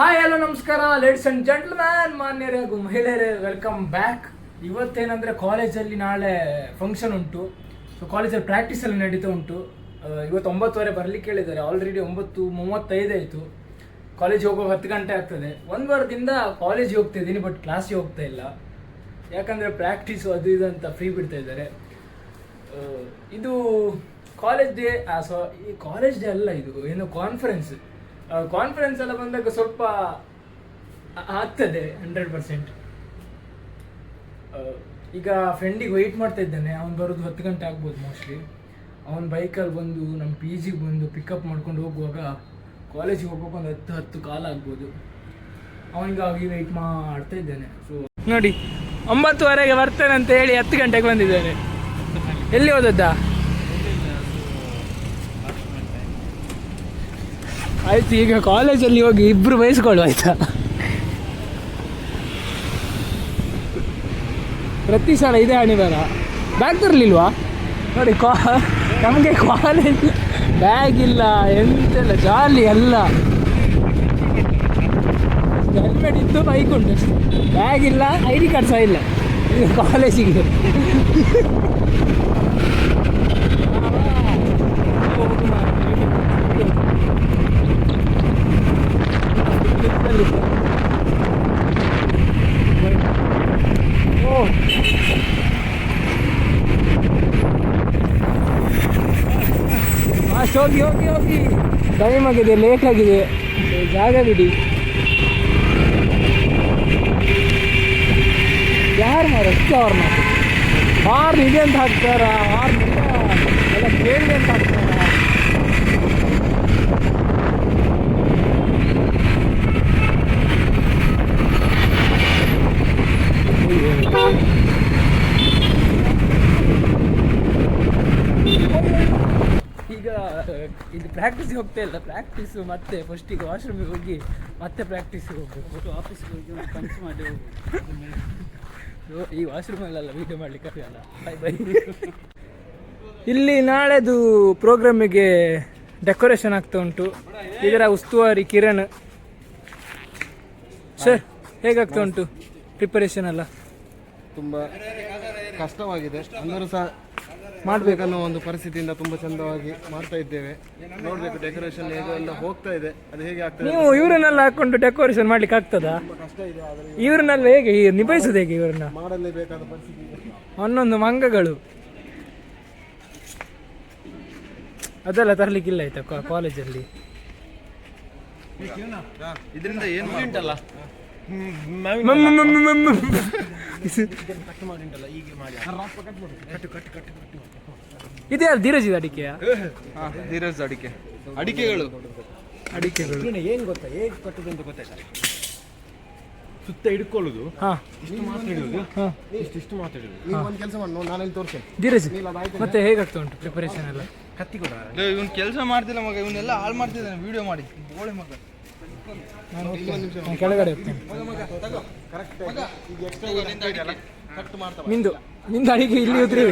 Hi hello ನಮಸ್ಕಾರ ladies and gentleman ಮಾನ್ಯರೇ ಹಾಗೂ ಮಹಿಳೆಯರೇ ವೆಲ್ಕಮ್ ಬ್ಯಾಕ್ ಇವತ್ತೇನಂದರೆ ಕಾಲೇಜಲ್ಲಿ ನಾಳೆ ಫಂಕ್ಷನ್ ಉಂಟು. ಸೊ ಕಾಲೇಜಲ್ಲಿ ಪ್ರಾಕ್ಟೀಸ್ ಎಲ್ಲ ನಡೀತಾ ಉಂಟು. ಇವತ್ತು ಒಂಬತ್ತುವರೆ ಬರಲಿಕ್ಕೆ ಹೇಳಿದ್ದಾರೆ. ಆಲ್ರೆಡಿ ಒಂಬತ್ತು ಮೂವತ್ತೈದು ಆಯಿತು. ಕಾಲೇಜ್ ಹೋಗುವಾಗ ಹತ್ತು ಗಂಟೆ ಆಗ್ತದೆ. ಒಂದು ವಾರದಿಂದ ಕಾಲೇಜ್ ಹೋಗ್ತಾ ಇದ್ದೀನಿ ಬಟ್ ಕ್ಲಾಸಿಗೆ ಹೋಗ್ತಾ ಇಲ್ಲ. ಯಾಕಂದರೆ ಪ್ರಾಕ್ಟೀಸು ಅದು ಇದು ಅಂತ ಫ್ರೀ ಬಿಡ್ತಾ ಇದ್ದಾರೆ. ಇದು ಕಾಲೇಜ್ ಡೇ ಸೊ ಈ ಕಾಲೇಜ್ ಡೇ ಅಲ್ಲ ಇದು, ಏನು ಕಾನ್ಫರೆನ್ಸ್ ಕಾನ್ಫರೆನ್ಸ್ ಎಲ್ಲ ಬಂದಾಗ ಸ್ವಲ್ಪ ಆಗ್ತದೆ ಹಂಡ್ರೆಡ್ ಪರ್ಸೆಂಟ್ ಈಗ ಫ್ರೆಂಡಿಗೆ ವೆಯ್ಟ್ ಮಾಡ್ತಾ ಇದ್ದಾನೆ. ಅವ್ನು ಬರೋದು ಹತ್ತು ಗಂಟೆ ಆಗ್ಬೋದು ಮೋಸ್ಟ್ಲಿ ಅವ್ನ ಬೈಕಲ್ಲಿ ಬಂದು ನಮ್ಮ ಪಿ ಜಿಗೆ ಬಂದು ಪಿಕಪ್ ಮಾಡ್ಕೊಂಡು ಹೋಗುವಾಗ ಕಾಲೇಜಿಗೆ ಹೋಗೋಕೆ ಒಂದು ಹತ್ತು ಹತ್ತು ಕಾಲ ಆಗ್ಬೋದು. ಅವನಿಗಾಗಿ ವೆಯ್ಟ್ ಮಾಡ್ತಾ ಇದ್ದಾನೆ. ಸೊ ನೋಡಿ, ಒಂಬತ್ತುವರೆಗೆ ಬರ್ತೇನೆ ಅಂತ ಹೇಳಿ ಹತ್ತು ಗಂಟೆಗೆ ಬಂದಿದ್ದೇನೆ. ಎಲ್ಲಿ ಹೋದದ್ದ? ಆಯ್ತು, ಈಗ ಕಾಲೇಜಲ್ಲಿ ಹೋಗಿ ಇಬ್ರು ಬಯಸ್ಕೊಳ್ಳು ಆಯ್ತಾ? ಪ್ರತಿ ಸಲ ಇದೆ ಅಣಿವಾರ ಬ್ಯಾಗ್ ತರಲಿಲ್ವಾ? ನೋಡಿ, ಕಾ ನಮಗೆ ಕಾಲೇಜ್ ಬ್ಯಾಗ್ ಇಲ್ಲ ಎಂತೆಲ್ಲ ಜಾಲಿ ಎಲ್ಲ ಹೆಲ್ಮೆಟ್ ಇತ್ತು ಬೈಕ್ ಉಂಟು. ಬ್ಯಾಗ್ ಇಲ್ಲ ಐ ಡಿ ಕಾರ್ಡ್ ಸಹ ಇಲ್ಲ. ಈಗ ಕಾಲೇಜಿಗೆ ಓ ಫಾಸ್ಟ್ ಹೋಗಿ ಹೋಗಿ ಹೋಗಿ. ಟೈಮ್ ಆಗಿದೆ ಲೇಟ್ ಆಗಿದೆ. ಜಾಗ ಬಿಡಿ. ಯಾರು ಮಾರ? ಅಷ್ಟೇ ಅವ್ರ ಮಾತು ಇದೆ ಅಂತ ಹಾಕ್ತಾರ? ಹಾರ್ನ್ ಇಲ್ಲ ಎಲ್ಲ ಕೇಳಿದೆ ಅಂತ ಹಾಕ್ತಾರ ಈಗ ಇದು ಪ್ರಾಕ್ಟೀಸ್ ಹೋಗ್ತಾ ಇಲ್ಲ. ಪ್ರಾಕ್ಟೀಸ್ ಮತ್ತೆ ಫಸ್ಟಿಗೆ ವಾಶ್ರೂಮಿಗೆ ಹೋಗಿ ಮತ್ತೆ ಪ್ರಾಕ್ಟೀಸ್ಗೆ ಹೋಗ್ಬೇಕು. ಆಫೀಸ್ಗೆ ಹೋಗಿ ಒಂದು ಕನಸು ಮಾಡಿ ಹೋಗ್ಬೇಕು. ಸೊ ಈ ವಾಶ್ರೂಮಲ್ಲೆಲ್ಲ ವೀಡಿಯೋ ಮಾಡ್ಲಿಕ್ಕೆ ಆಗಲ್ಲ ಬೈ ಬೈ ಇಲ್ಲಿ ನಾಳೆದು ಪ್ರೋಗ್ರಾಮಿಗೆ ಡೆಕೋರೇಷನ್ ಆಗ್ತಾ ಉಂಟು. ಇದರ ಉಸ್ತುವಾರಿ ಕಿರಣ್. ಸರ್ ಹೇಗಾಗ್ತಾ ಉಂಟು? ಪ್ರಿಪರೇಷನ್ ಎಲ್ಲ? ತುಂಬ ಕಷ್ಟವಾಗಿದೆ. ಅಂದರೂ ಸಹ ಮಾಡಬೇಕನ್ನೋ ಒಂದು ಪರಿಸ್ಥಿತಿಯಿಂದ ತುಂಬ ಚಂದವಾಗಿ ಮಾಡ್ತಾ ಇದ್ದೇವೆ. ನೋಡಬೇಕು ಡೆಕೋರೇಷನ್ ಹೇಗೆ ಎಲ್ಲ ಹೋಗ್ತಾ ಇದೆ. ಅದು ಹೇಗೆ ಆಗ್ತದೆ ನೀವು ಇವರನ್ನೆಲ್ಲ ಹಾಕೊಂಡು ಡೆಕೋರೇಷನ್ ಮಾಡ್ಲಿಕ್ಕೆ ಆಗ್ತದಾ? ಕಷ್ಟ ಇದೆ ಆದರೆ ಇವ್ರನ್ನೆಲ್ಲ ಹೇಗೆ ಈ- ನಿಭಾಯಿಸೋದು ಹೇಗೆ ಇವರನ್ನ? ಮಾಡಲೇಬೇಕಾದ ಪರಿಸ್ಥಿತಿ ಇದೆ. ಒಂದೊಂದು ಮಂಗಗಳು. ಅದೆಲ್ಲ ತರಲಿಕ್ಕಿಲ್ಲ ಆಯ್ತಾ ಕಾ- ಕಾಲೇಜಲ್ಲಿ? ಇದರಿಂದ ಏನು ಉಂಟಲ್ಲ ಇದೆ ಯಾರು? ಧೀರಜ್ ಇದು ಅಡಿಕೆಯ ಧೀರಜ್ ಅಡಿಕೆ. ಅಡಿಕೆಗಳು. ಅಡಿಕೆಗಳು. ಏನು ಗೊತ್ತಾ? ಹೇಗೆ ಕಟ್ಟುದು ಅಂತ ಗೊತ್ತಾಯ್ತಾ? ಸುತ್ತ ಹಿಡ್ಕೊಳ್ಳೋದು. ಹಾ. ಇಷ್ಟು ಮಾತಾಡೋದು ಹಾ. ಇಷ್ಟು ಮಾತಾಡೋದು ನೀವು ಒಂದು ಕೆಲಸ ಮಾಡಿ. ನಾನಲ್ಲಿ ತೋರಿಸ್ತೇನೆ ಧೀರಜ್ ಮತ್ತೆ ಹೇಗಾಗ್ತಾ ಉಂಟು ಪ್ರಿಪರೇಷನ್ ಎಲ್ಲ? ಕತ್ತಿ ಕೊಡ. ಇವನ್ ಕೆಲಸ ಮಾಡ್ತಿಲ್ಲ ಮಗ. ಇವನ್ನೆಲ್ಲ ಹಾಳು ಮಾಡ್ತಿದ್ದಾನೆ. ವಿಡಿಯೋ ಮಾಡಿ. ಬೋಳೆ ಮಗ. ನಾನು ಕೆಳಗಡೆ ನಿಂದು ನಿಂದು ಅಡಿಗೆ ಇಲ್ಲಿ ಉದ್ರಿ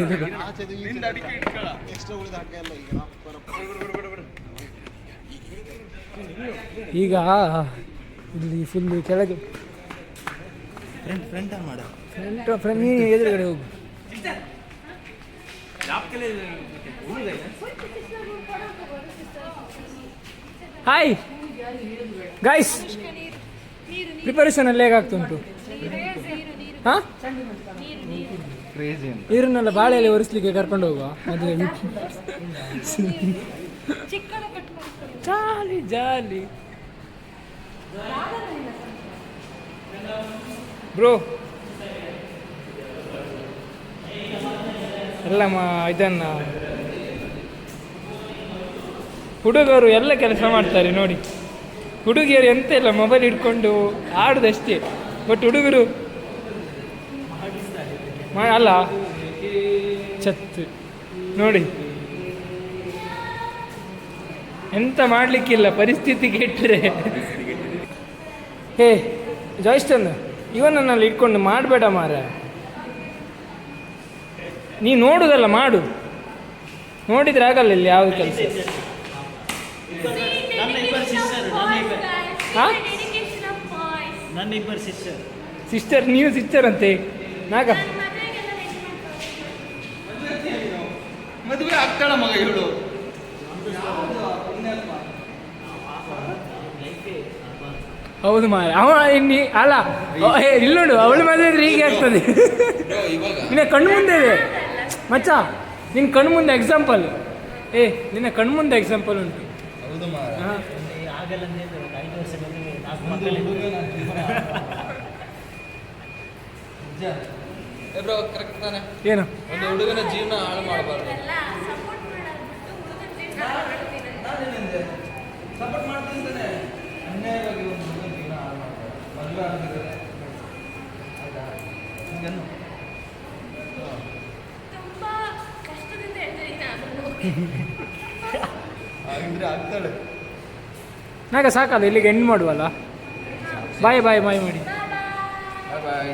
ಈಗ ಇಲ್ಲಿ ಫುಲ್ ಕೆಳಗೆ. ಫ್ರೆಂಡ್ ಫ್ರೆಂಡ್ ಫ್ರೆಂಡ್ ಎದುರುಗಡೆ ಹೋಗು. ಹಾಯ್ ಗೈಸ್ ಪ್ರಿಪರೇಷನ್ ಅಲ್ಲಿ ಹೇಗಾಗ್ತು ಉಂಟು ಹಾ ನೀರನ್ನೆಲ್ಲ ಬಾಳೆಯಲ್ಲಿ ಒರೆಸ್ಲಿಕ್ಕೆ ಕರ್ಕೊಂಡು ಹೋಗುವ, ಮದುವೆ ಜಾಲಿ ಜಾಲಿ. ಬ್ರೋ, ಎಲ್ಲ ಇದನ್ನ ಹುಡುಗರು ಎಲ್ಲ ಕೆಲಸ ಮಾಡ್ತಾರೆ ನೋಡಿ. ಹುಡುಗಿಯರು ಎಂತ ಇಲ್ಲ ಮೊಬೈಲ್ ಹಿಡ್ಕೊಂಡು ಆಡುದಷ್ಟೇ ಬಟ್ ಹುಡುಗರು ಅಲ್ಲ ಚತ್ತು ನೋಡಿ. ಎಂತ ಮಾಡಲಿಕ್ಕಿಲ್ಲ, ಪರಿಸ್ಥಿತಿ ಕೆಟ್ಟರೆ ಹೇ ಜಾಯ್ಸ್ಟನ್ ಇವನನ್ನಲ್ಲಿ ಇಟ್ಕೊಂಡು ಮಾಡಬೇಡ ಮಾರ ನೀ ನೋಡುದಲ್ಲ, ಮಾಡು. ನೋಡಿದ್ರೆ ಆಗಲ್ಲ ಇಲ್ಲಿ ಯಾವುದು ಕೆಲಸ. ಹಾ? ನನ್ನ ಇಬ್ಬರು ಸಿಸ್ಟರ್ ಸಿಸ್ಟರ್ ನೀವು ಸಿಸ್ಟರ್ ಅಂತೆ. ನಾಗ? ಮದುವೆ ಆಗ್ತಾಳ ಮಗ ಹೇಳು. ಹೌದು ಮಾರ ಅವ ಇನ್ನಿ ಅಲ್ಲ ಇಲ್ಲ ಏ ಇಲ್ಲೋಡು ಅವಳು ಮದುವೆ ಇದ್ರೆ ಹೀಗೆ ಆಗ್ತದೆ. ನಿನ್ನ ಕಣ್ಣು ಮುಂದೆ ಇದೆ. ಮಚ್ಚ ನಿನ್ನ ಕಣ್ಣು ಮುಂದೆ ಎಕ್ಸಾಂಪಲ್ ಏ ನಿನ್ನ ಕಣ್ಣು ಮುಂದೆ ಎಕ್ಸಾಂಪಲ್ ಉಂಟು. ಹೌದು ಮಾರ ಹಾ. ಒಂದು ಐದು ವರ್ಷ ನಾಲ್ಕು ಮಕ್ಕಳಿದ್ದು ಬ್ರೋ ಕರೆಕ್ಟ್ ತಾನೆ. ಏನು? ಒಂದು ಹುಡುಗನ ಜೀವನ ಹಾಳು ಮಾಡಬಾರ್ದು. ಸಪೋರ್ಟ್ ಮಾಡ್ತೀನಿ. ತಾನೆ. ಅನ್ಯಾಯವಾಗಿ ಒಂದು ಹುಡುಗನ ಜೀವನ ಹಾಳು ಮಾಡಬಾರ್ದು ಮದುವೆ ಆಗ್ತಿದ್ದಾರೆ. ಆಯ್ತಾ? ಹಿಂಗನ್ನು ತುಂಬಾ ಕಷ್ಟದಿಂದ ಆಗ್ತಾಳೆ. ನಾಗ ಸಾಕಲ್ಲ ಇಲ್ಲಿಗೆ ಎಂಡ್ ಮಾಡುವಲ್ಲ. ಬಾಯ್ ಬಾಯ್ ಬಾಯ್ ಮಾಡಿ ಬಾಯ್